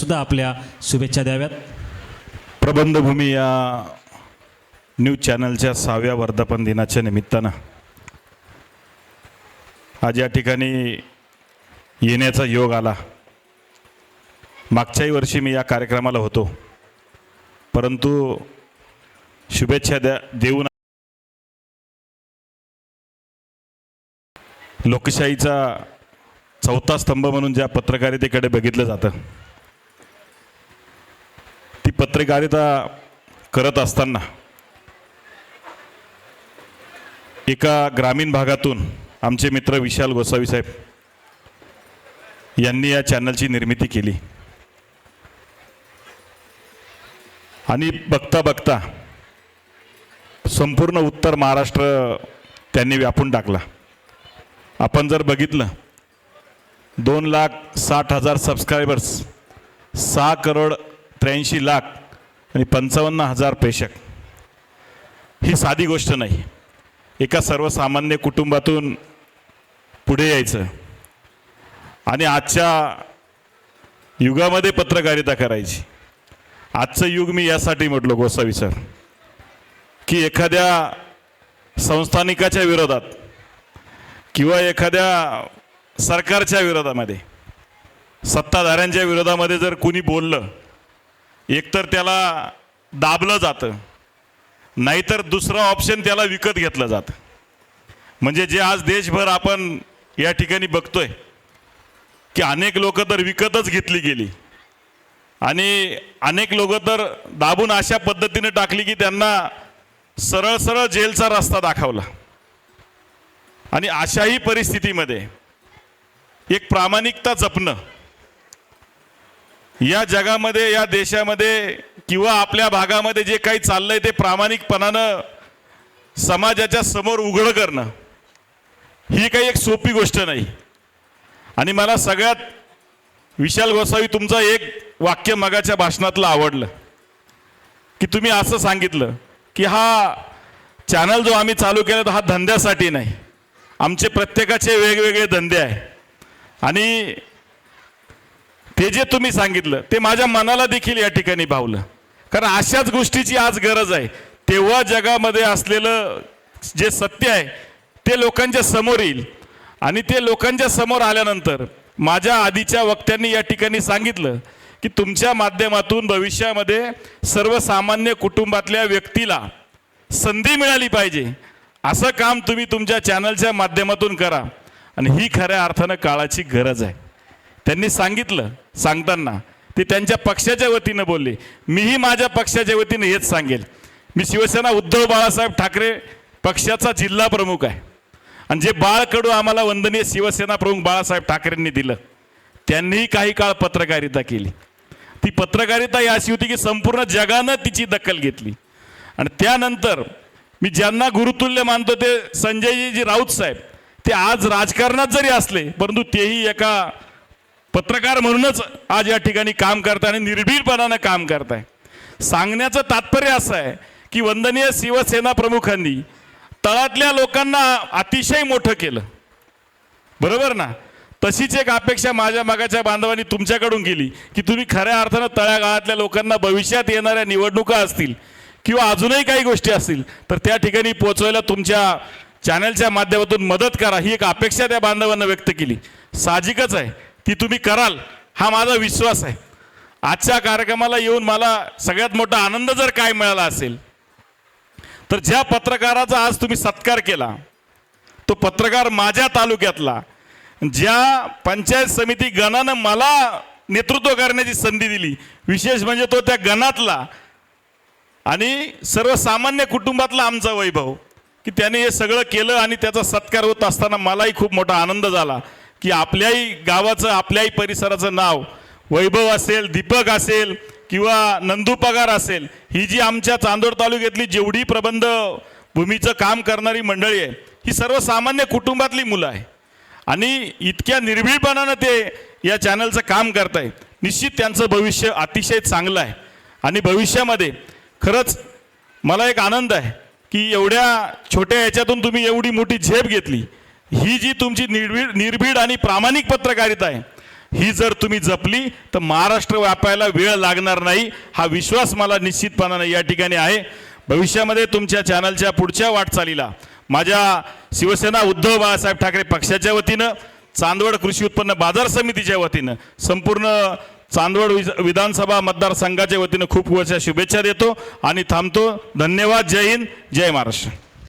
सुद्धा आपल्या शुभेच्छा द्याव्यात. प्रबंधभूमी या न्यूज चॅनलच्या सहाव्या वर्धापन दिनाच्या निमित्तानं आज या ठिकाणी येण्याचा योग आला. मागच्याही वर्षी मी या कार्यक्रमाला होतो. परंतु शुभेच्छा द्या देऊन लोकशाहीचा चौथा स्तंभ म्हणून ज्या पत्रकारितेकडे बघितलं जातं ती पत्रकारिता करत असताना एका ग्रामीण भागातून आमचे मित्र विशाल गोसावी साहेब यांनी या चॅनलची निर्मिती केली. आणि बघता बघता संपूर्ण उत्तर महाराष्ट्र त्यांनी व्यापून टाकला. आपण जर बघितलं दोन लाख साठ हजार सबस्क्रायबर्स सहा करोड त्र्याऐंशी लाख आणि पंचावन्न हजार पेशक. ही साधी गोष्ट नाही. एका सर्वसामान्य कुटुंबातून पुढे यायचं. आणि आजच्या युगामध्ये पत्रकारिता करायची. आजचं युग मी यासाठी म्हटलो गोसावी सर की एखाद्या संस्थानिकाच्या विरोधात किंवा एखाद्या सरकारच्या विरोधामध्ये सत्ताधाऱ्यांच्या विरोधामध्ये जर कुणी बोललं एकतर त्याला दाबलं जातं. नाहीतर दुसरं ऑप्शन त्याला विकत घेतलं जातं. म्हणजे जे आज देशभर आपण या ठिकाणी बघतोय की अनेक लोक तर विकतच घेतली गेली. आणि अनेक लोक तर दाबून अशा पद्धतीने टाकली की त्यांना सरळ सरळ जेलचा रस्ता दाखवला. आणि अशाही परिस्थितीमध्ये एक प्रामाणिकता जपणं या जगामध्ये या देशामध्ये किंवा आपल्या भागामध्ये जे काही चाललंय ते प्रामाणिकपणानं समाजाच्या समोर उघड करणं ही काही एक सोपी गोष्ट नाही. आणि मला सगळ्यात विशाल गोसावी तुमचं एक वाक्य मगाच्या भाषणातलं आवडलं. की तुम्ही असं सांगितलं की हा चॅनल जो आम्ही चालू केला तो हा धंद्यासाठी नाही. आमचे प्रत्येकाचे वेगवेगळे धंदे आहे. आणि ते जे तुम्ही सांगितलं ते माझ्या मनाला देखील या ठिकाणी भावलं कारण अशाच गोष्टीची आज गरज आहे. तेव्हा जगामध्ये असलेलं जे सत्य आहे ते लोकांच्या समोर येईल. आणि ते लोकांच्या समोर आल्यानंतर माझ्या आधीच्या वक्त्यांनी या ठिकाणी सांगितलं की तुमच्या माध्यमातून भविष्यामध्ये सर्वसामान्य कुटुंबातल्या व्यक्तीला संधी मिळाली पाहिजे. असं काम तुम्ही तुमच्या चॅनलच्या माध्यमातून करा. आणि ही खऱ्या अर्थानं काळाची गरज आहे. त्यांनी सांगितलं सांगताना. ते त्यांच्या पक्षाच्या वतीनं बोलले. मीही माझ्या पक्षाच्या वतीनं हेच सांगेल. मी शिवसेना उद्धव बाळासाहेब ठाकरे पक्षाचा जिल्हा प्रमुख आहे. आणि जे बाळ कडू आम्हाला वंदनीय शिवसेना प्रमुख बाळासाहेब ठाकरेंनी दिलं त्यांनीही काही काळ पत्रकारिता केली. ती पत्रकारिता ही अशी होती की संपूर्ण जगानं तिची दखल घेतली. आणि त्यानंतर मी ज्यांना गुरुतुल्य मानतो ते संजयजी राऊत साहेब ते आज राजकारणात जरी असले परंतु तेही एका पत्रकार म्हणूनच आज या ठिकाणी काम करताय आणि निर्भीडपणानं काम करताय. सांगण्याचं तात्पर्य असं आहे की वंदनीय शिवसेना प्रमुखांनी तळातल्या लोकांना अतिशय मोठं केलं. बरोबर ना? तशीच एक अपेक्षा माझ्या मागाच्या बांधवांनी तुमच्याकडून केली की तुम्ही खऱ्या अर्थानं तळ्यागाळातल्या लोकांना भविष्यात येणाऱ्या निवडणुका असतील किंवा अजूनही काही गोष्टी असतील तर त्या ठिकाणी पोचवायला तुमच्या चॅनलच्या माध्यमातून मदत करा ही एक अपेक्षा त्या बांधवांना व्यक्त केली. साहजिकच आहे. ती तुम्ही कराल हा माझा विश्वास आहे. आजच्या कार्यक्रमाला येऊन मला सगळ्यात मोठा आनंद जर काय मिळाला असेल तर ज्या पत्रकाराचा आज तुम्ही सत्कार केला तो पत्रकार माझ्या तालुक्यातला. ज्या पंचायत समिती गणानं मला नेतृत्व करण्याची संधी दिली विशेष म्हणजे तो त्या गणातला आणि सर्वसामान्य कुटुंबातला आमचा वैभव की त्याने हे सगळं केलं आणि त्याचा सत्कार होत असताना मलाही खूप मोठा आनंद झाला. की आपल्याही गावाचं आपल्याही परिसराचं नाव वैभव असेल दीपक असेल किंवा नंदू पगार असेल ही जी आमच्या चांदोड तालुक्यातली जेवढी प्रबंध भूमीचं काम करणारी मंडळी आहे ही सर्वसामान्य कुटुंबातली मुलं आहे. आणि इतक्या निर्भीडपणानं ते या चॅनलचं काम करताय. निश्चित त्यांचं भविष्य अतिशय चांगलं आहे. आणि भविष्यामध्ये खरंच मला एक आनंद आहे की एवढ्या छोट्या याच्यातून तुम्ही एवढी मोठी झेप घेतली. ही जी तुमची निर्भीड निर्भीड आणि प्रामाणिक पत्रकारिता आहे ही जर तुम्ही जपली तर महाराष्ट्र व्यापायला वेळ लागणार नाही हा विश्वास मला निश्चितपणाने या ठिकाणी आहे. भविष्यामध्ये तुमच्या चॅनलच्या पुढच्या वाटचालीला माझ्या शिवसेना उद्धव बाळासाहेब ठाकरे पक्षाच्या वतीनं चांदवड कृषी उत्पन्न बाजार समितीच्या वतीनं संपूर्ण चांदवड विधानसभा मतदारसंघाच्या वतीनं खूप वर्षा शुभेच्छा देतो आणि थांबतो. धन्यवाद. जय हिंद. जय महाराष्ट्र.